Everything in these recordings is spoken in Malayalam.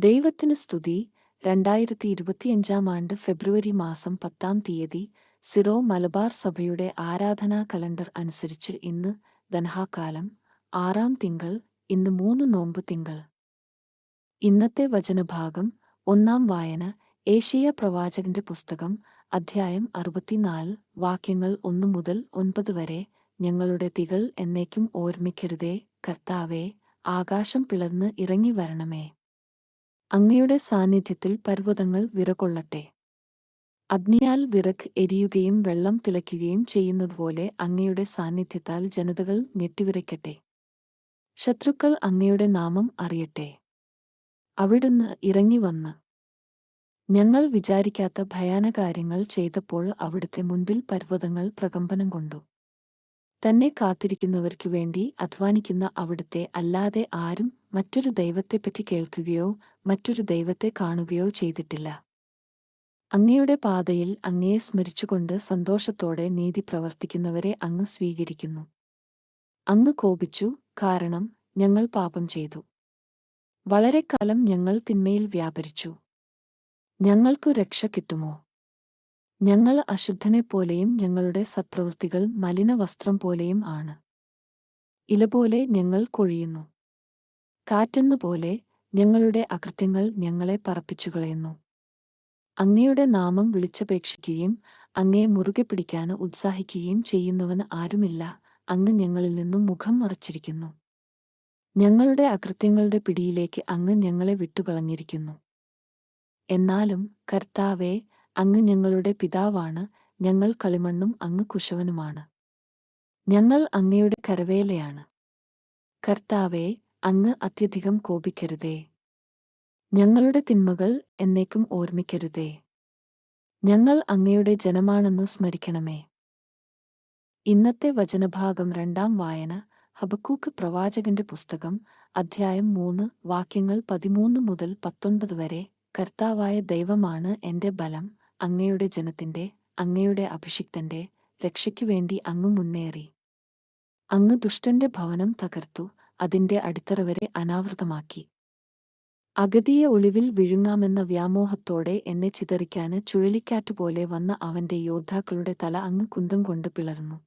ദൈവത്തിന് സ്തുതി. രണ്ടായിരത്തി ഇരുപത്തിയഞ്ചാം ആണ്ട് ഫെബ്രുവരി മാസം പത്താം തീയതി സിറോ മലബാർ സഭയുടെ ആരാധനാ കലണ്ടർ അനുസരിച്ച് ഇന്ന് ധനഹാകാലം. ആറാം തിങ്കൾ ഇന്ന് മൂന്ന് നോമ്പ് തിങ്കൾ. ഇന്നത്തെ വചനഭാഗം ഒന്നാം വായന ഏഷ്യ പ്രവാചകന്റെ പുസ്തകം അധ്യായം അറുപത്തിനാല് വാക്യങ്ങൾ ഒന്നു മുതൽ ഒൻപത് വരെ. ഞങ്ങളുടെ തികൾ എന്നേക്കും ഓർമ്മിക്കരുതേ കർത്താവേ ആകാശം പിളർന്ന് ഇറങ്ങി വരണമേ. അങ്ങയുടെ സാന്നിധ്യത്തിൽ പർവതങ്ങൾ വിറകൊള്ളട്ടെ. അഗ്നിയാൽ വിറക് എരിയുകയും വെള്ളം തിളയ്ക്കുകയും ചെയ്യുന്നതുപോലെ അങ്ങയുടെ സാന്നിധ്യത്താൽ ജനതകൾ ഞെട്ടിവിറയ്ക്കട്ടെ. ശത്രുക്കൾ അങ്ങയുടെ നാമം അറിയട്ടെ. അവിടുന്ന് ഇറങ്ങി വന്ന്. ഞങ്ങൾ വിചാരിക്കാത്ത ഭയാനകാര്യങ്ങൾ ചെയ്തപ്പോൾ അവിടുത്തെ മുൻപിൽ പർവതങ്ങൾ പ്രകമ്പനം കൊണ്ടു. തന്നെ കാത്തിരിക്കുന്നവർക്കു വേണ്ടി അധ്വാനിക്കുന്ന അവിടുത്തെ അല്ലാതെ ആരും മറ്റൊരു ദൈവത്തെപ്പറ്റി കേൾക്കുകയോ മറ്റൊരു ദൈവത്തെ കാണുകയോ ചെയ്തിട്ടില്ല. അങ്ങയുടെ പാതയിൽ അങ്ങയെ സ്മരിച്ചുകൊണ്ട് സന്തോഷത്തോടെ നീതി പ്രവർത്തിക്കുന്നവരെ അങ്ങ് സ്വീകരിക്കുന്നു. അങ്ങ് കോപിച്ചു കാരണം ഞങ്ങൾ പാപം ചെയ്തു. വളരെക്കാലം ഞങ്ങൾ തിന്മയിൽ വ്യാപരിച്ചു. ഞങ്ങൾക്കു രക്ഷ കിട്ടുമോ? ഞങ്ങൾ അശുദ്ധനെപ്പോലെയും ഞങ്ങളുടെ സത്പ്രവൃത്തികൾ മലിനവസ്ത്രം പോലെയും ആണ്. ഇലപോലെ ഞങ്ങൾ കൊഴിയുന്നു. കാറ്റെന്നുപോലെ ഞങ്ങളുടെ അകൃത്യങ്ങൾ ഞങ്ങളെ പറപ്പിച്ചുകളയുന്നു. അങ്ങയുടെ നാമം വിളിച്ചപേക്ഷിക്കുകയും അങ്ങയെ മുറുകെ പിടിക്കാൻ ഉത്സാഹിക്കുകയും ചെയ്യുന്നവന് ആരുമില്ല. അങ്ങ് ഞങ്ങളിൽ നിന്നും മുഖം മറച്ചിരിക്കുന്നു. ഞങ്ങളുടെ അകൃത്യങ്ങളുടെ പിടിയിലേക്ക് അങ്ങ് ഞങ്ങളെ വിട്ടുകളഞ്ഞിരിക്കുന്നു. എന്നാലും കർത്താവെ അങ്ങ് ഞങ്ങളുടെ പിതാവാണ്. ഞങ്ങൾ കളിമണ്ണും അങ്ങ് കുശവനുമാണ്. ഞങ്ങൾ അങ്ങയുടെ കരവേലയാണ്. കർത്താവേ അങ്ങ് അത്യധികം കോപിക്കരുതേ. ഞങ്ങളുടെ തിന്മകൾ എന്നേക്കും ഓർമ്മിക്കരുതേ. ഞങ്ങൾ അങ്ങയുടെ ജനമാണെന്ന് സ്മരിക്കണമേ. ഇന്നത്തെ വചനഭാഗം രണ്ടാം വായന ഹബക്കൂക്ക് പ്രവാചകന്റെ പുസ്തകം അധ്യായം മൂന്ന് വാക്യങ്ങൾ പതിമൂന്ന് മുതൽ പത്തൊൻപത് വരെ കർത്താവായ ദൈവമാണ് എന്റെ ബലം അങ്ങയുടെ ജനത്തിന്റെ അങ്ങയുടെ അഭിഷിക്തന്റെ രക്ഷയ്ക്കുവേണ്ടി അങ്ങ് മുന്നേറി. അങ്ങ് ദുഷ്ടന്റെ ഭവനം തകർത്തു അതിന്റെ അടിത്തറ വരെ അനാവൃതമാക്കി. അഗതിയെ ഒളിവിൽ വിഴുങ്ങാമെന്ന വ്യാമോഹത്തോടെ എന്നെ ചിതറിക്കാന് ചുഴലിക്കാറ്റുപോലെ വന്ന അവന്റെ യോദ്ധാക്കളുടെ തല അങ്ങ് കുന്തം കൊണ്ട് പിളർന്നു.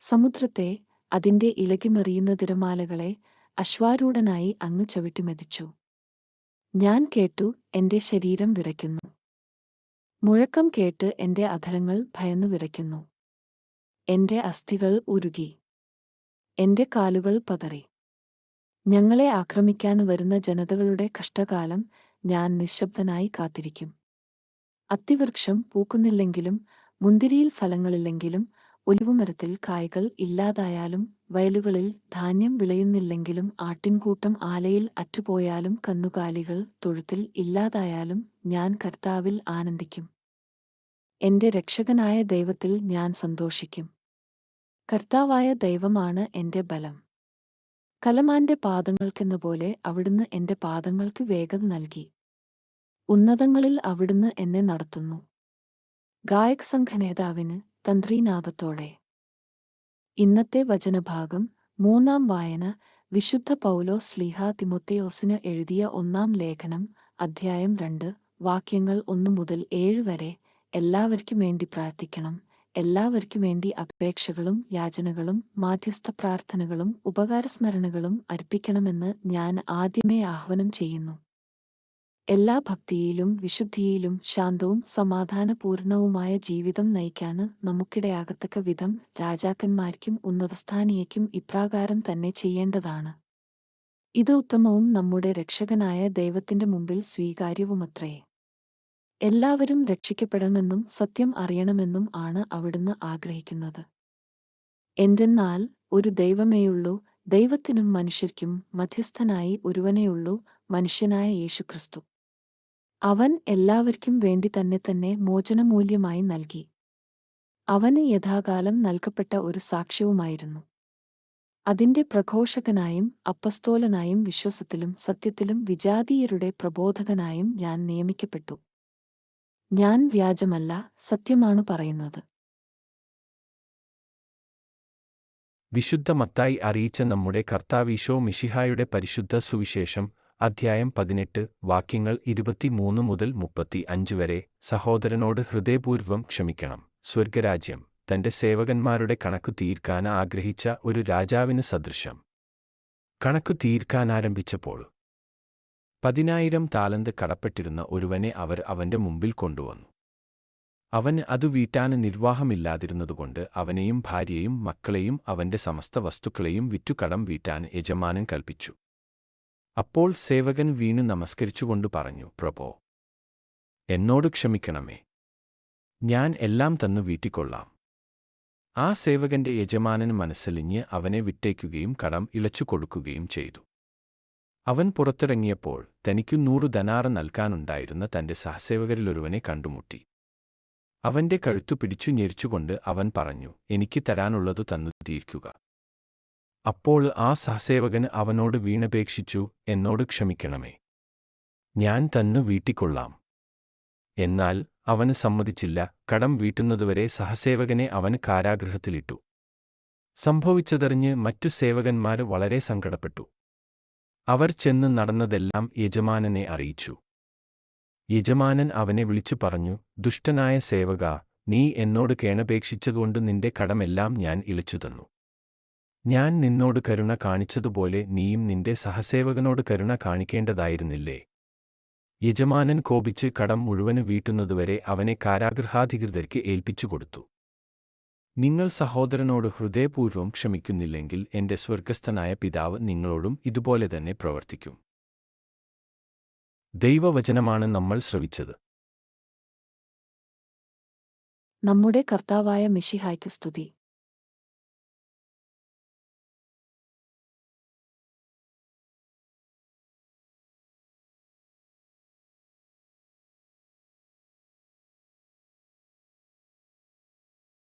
സമുദ്രത്തെ അതിന്റെ ഇളകിമറിയുന്ന തിരമാലകളെ അശ്വാരൂഢനായി അങ്ങ് ചവിട്ടിമെതിച്ചു ഞാൻ കേട്ടു എന്റെ ശരീരം വിറയ്ക്കുന്നു. മുഴക്കം കേട്ട് എന്റെ അധരങ്ങൾ ഭയന്നു വിറയ്ക്കുന്നു. എന്റെ അസ്ഥികൾ ഉരുകി. എന്റെ കാലുകൾ പതറി. ഞങ്ങളെ ആക്രമിക്കാൻ വരുന്ന ജനതകളുടെ കഷ്ടകാലം ഞാൻ നിശബ്ദനായി കാത്തിരിക്കും. അത്തിവൃക്ഷം പൂക്കുന്നില്ലെങ്കിലും മുന്തിരിയിൽ ഫലങ്ങളില്ലെങ്കിലും ഒലിവുമരത്തിൽ കായകൾ ഇല്ലാതായാലും വയലുകളിൽ ധാന്യം വിളയുന്നില്ലെങ്കിലും ആട്ടിൻകൂട്ടം ആലയിൽ അറ്റുപോയാലും കന്നുകാലികൾ തൊഴുത്തിൽ ഇല്ലാതായാലും ഞാൻ കർത്താവിൽ ആനന്ദിക്കും. എന്റെ രക്ഷകനായ ദൈവത്തിൽ ഞാൻ സന്തോഷിക്കും. കർത്താവായ ദൈവമാണ് എന്റെ ബലം. കലമാന്റെ പാദങ്ങൾക്കെന്നപോലെ അവിടുന്ന് എന്റെ പാദങ്ങൾക്ക് വേഗത നൽകി. ഉന്നതങ്ങളിൽ അവിടുന്ന് എന്നെ നടത്തുന്നു. ഗായക സംഘനേതാവിന് തന്ത്രീനാഥത്തോടെ ഇന്നത്തെ വചനഭാഗം മൂന്നാം വായന വിശുദ്ധ പൗലോ സ്ലീഹ തിമൊത്തേയോസിന് എഴുതിയ ഒന്നാം ലേഖനം അധ്യായം രണ്ട് വാക്യങ്ങൾ ഒന്നു മുതൽ ഏഴ് വരെ എല്ലാവർക്കും വേണ്ടി പ്രാർത്ഥിക്കണം. എല്ലാവർക്കും വേണ്ടി അപേക്ഷകളും യാചനകളും മാധ്യസ്ഥ പ്രാർത്ഥനകളും ഉപകാരസ്മരണകളും അർപ്പിക്കണമെന്ന് ഞാൻ ആദ്യമേ ആഹ്വാനം ചെയ്യുന്നു. എല്ലാ ഭക്തിയിലും വിശുദ്ധിയിലും ശാന്തവും സമാധാനപൂർണവുമായ ജീവിതം നയിക്കാന് നമുക്കിടയാകത്തക്ക വിധം രാജാക്കന്മാർക്കും ഉന്നതസ്ഥാനീയക്കും ഇപ്രാകാരം തന്നെ ചെയ്യേണ്ടതാണ്. ഇത് ഉത്തമവും നമ്മുടെ രക്ഷകനായ ദൈവത്തിന്റെ മുമ്പിൽ സ്വീകാര്യവുമത്രേ. എല്ലാവരും രക്ഷിക്കപ്പെടണമെന്നും സത്യം അറിയണമെന്നും ആണ് അവിടുന്ന് ആഗ്രഹിക്കുന്നത്. എന്തെന്നാൽ ഒരു ദൈവമേയുള്ളൂ ദൈവത്തിനും മനുഷ്യർക്കും മധ്യസ്ഥനായി ഒരുവനെയുള്ളൂ മനുഷ്യനായ യേശുക്രിസ്തു. അവൻ എല്ലാവർക്കും വേണ്ടി തന്നെ തന്നെ മോചനമൂല്യമായി നൽകി. അവന് യഥാകാലം നൽകപ്പെട്ട ഒരു സാക്ഷ്യവുമായിരുന്നു. അതിന്റെ പ്രഘോഷകനായും അപ്പസ്തോലനായും വിശ്വസത്തിലും സത്യത്തിലും വിജാതീയരുടെ പ്രബോധകനായും ഞാൻ നിയമിക്കപ്പെട്ടു. ഞാൻ വ്യാജമല്ല സത്യമാണ് പറയുന്നത്. വിശുദ്ധ മത്തായി അറിയിച്ച നമ്മുടെ കർത്താവീശോ മിഷിഹായുടെ പരിശുദ്ധ സുവിശേഷം അധ്യായം പതിനെട്ട് വാക്യങ്ങൾ ഇരുപത്തിമൂന്ന് മുതൽ മുപ്പത്തി അഞ്ച് വരെ സഹോദരനോട് ഹൃദയപൂർവം ക്ഷമിക്കണം. സ്വർഗരാജ്യം തന്റെ സേവകന്മാരുടെ കണക്കു തീർക്കാൻ ആഗ്രഹിച്ച ഒരു രാജാവിന് സദൃശം. കണക്കു തീർക്കാനാരംഭിച്ചപ്പോൾ പതിനായിരം താലന്ത് കടപ്പെട്ടിരുന്ന ഒരുവനെ അവർ അവന്റെ മുമ്പിൽ കൊണ്ടുവന്നു. അവന് അതു വീട്ടാന് നിർവാഹമില്ലാതിരുന്നതുകൊണ്ട് അവനെയും ഭാര്യയെയും മക്കളെയും അവന്റെ സമസ്ത വസ്തുക്കളെയും വിറ്റുകടം വീട്ടാൻ യജമാനൻ കൽപ്പിച്ചു. അപ്പോൾ സേവകൻ വീണ് നമസ്കരിച്ചുകൊണ്ട് പറഞ്ഞു പ്രഭോ എന്നോട് ക്ഷമിക്കണമേ. ഞാൻ എല്ലാം തന്നു വീട്ടിക്കൊള്ളാം. ആ സേവകന്റെ യജമാനൻ മനസ്സലിഞ്ഞ് അവനെ വിട്ടേക്കുകയും കടം ഇളച്ചു കൊടുക്കുകയും ചെയ്തു. അവൻ പുറത്തിറങ്ങിയപ്പോൾ തനിക്കു നൂറു ധനാറ് നൽകാനുണ്ടായിരുന്ന തന്റെ സഹസേവകരിലൊരുവനെ കണ്ടുമുട്ടി. അവന്റെ കഴുത്തു പിടിച്ചു ഞെരിച്ചുകൊണ്ട് അവൻ പറഞ്ഞു എനിക്ക് തരാനുള്ളതു തന്നു തീർക്കുക. അപ്പോൾ ആ സഹസേവകൻ അവനോട് വീണപേക്ഷിച്ചു എന്നോട് ക്ഷമിക്കണമേ. ഞാൻ തന്നു വീട്ടിക്കൊള്ളാം എന്നാൽ അവന് സമ്മതിച്ചില്ല. കടം വീട്ടുന്നതുവരെ സഹസേവകനെ അവൻ കാരാഗൃഹത്തിലിട്ടു. സംഭവിച്ചതറിഞ്ഞ് മറ്റു സേവകന്മാർ വളരെ സങ്കടപ്പെട്ടു. അവർ ചെന്ന് നടന്നതെല്ലാം യജമാനനെ അറിയിച്ചു. യജമാനൻ അവനെ വിളിച്ചു പറഞ്ഞു ദുഷ്ടനായ സേവക നീ എന്നോട് കേണപേക്ഷിച്ചതുകൊണ്ട് നിന്റെ കടമെല്ലാം ഞാൻ ഇളിച്ചു തന്നു. ഞാൻ നിന്നോട് കരുണ കാണിച്ചതുപോലെ നീയും നിന്റെ സഹസേവകനോട് കരുണ കാണിക്കേണ്ടതായിരുന്നില്ലേ? യജമാനൻ കോപിച്ച് കടം മുഴുവൻ വീട്ടുന്നതുവരെ അവനെ കാരാഗൃഹാധികൃതർക്ക് ഏൽപ്പിച്ചുകൊടുത്തു നിങ്ങൾ സഹോദരനോട് ഹൃദയപൂർവം ക്ഷമിക്കുന്നില്ലെങ്കിൽ എന്റെ സ്വർഗസ്ഥനായ പിതാവ് നിങ്ങളോടും ഇതുപോലെ തന്നെ പ്രവർത്തിക്കും. ദൈവവചനമാണ് നമ്മൾ ശ്രവിച്ചത്. നമ്മുടെ കർത്താവായ മിഷിഹായ്ക്ക് സ്തുതി.